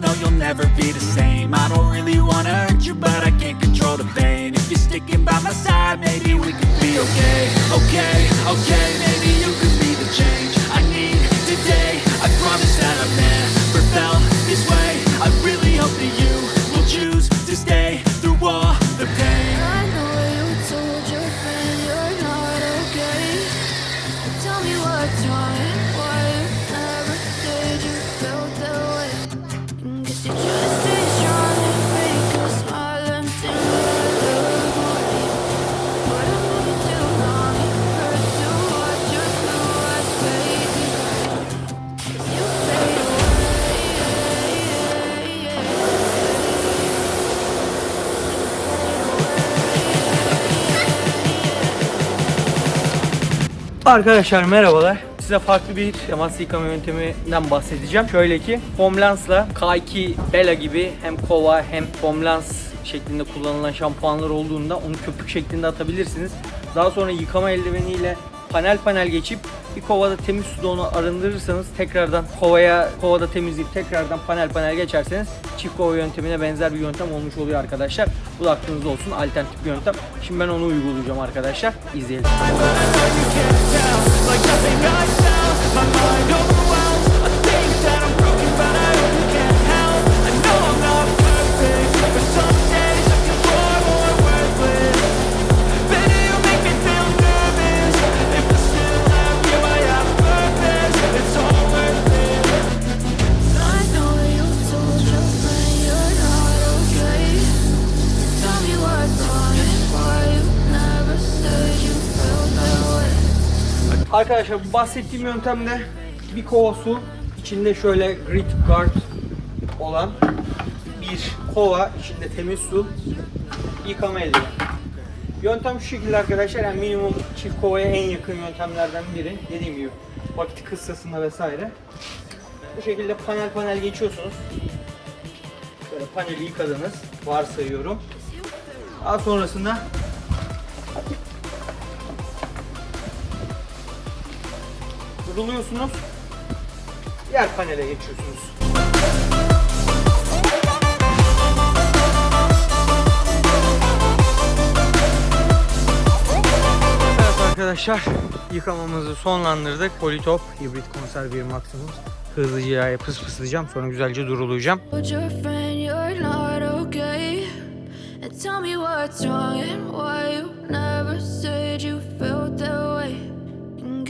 no you'll never be the same. I don't really wanna hurt you but I can't control the pain. If you're sticking by my side, maybe we could be okay. Okay, okay, maybe you could be the change Arkadaşlar merhabalar. Size farklı bir temas yıkama yönteminden bahsedeceğim. Şöyle ki Formlans'la K2 Bella gibi hem kova hem Formlans şeklinde kullanılan şampuanlar olduğunda onu köpük şeklinde atabilirsiniz. Daha sonra yıkama eldiveniyle panel panel geçip bir kovada temiz suda onu arındırırsanız tekrardan kovaya kovada temizleyip tekrardan panel panel geçerseniz çift kova yöntemine benzer bir yöntem olmuş oluyor arkadaşlar. Bu da aklınızda olsun alternatif bir yöntem. Şimdi ben onu uygulayacağım arkadaşlar. İzleyelim. Arkadaşlar bahsettiğim yöntemde bir kova su içinde şöyle grit guard olan bir kova içinde temiz su yıkama eldiveni. Yöntem şu şekilde arkadaşlar yani minimum çift kovaya en yakın yöntemlerden biri. Dediğim gibi vakit kıssasında vesaire. Bu şekilde panel panel geçiyorsunuz. Böyle paneli yıkadınız varsayıyorum. Daha sonrasında duruluyorsunuz. Diğer panele geçiyorsunuz. Evet arkadaşlar yıkamamızı sonlandırdık. Politop hibrit konser 1 maksimum. Hızlıca pıs pıslayacağım sonra güzelce durulayacağım. Tell me what's wrong and why you never said you.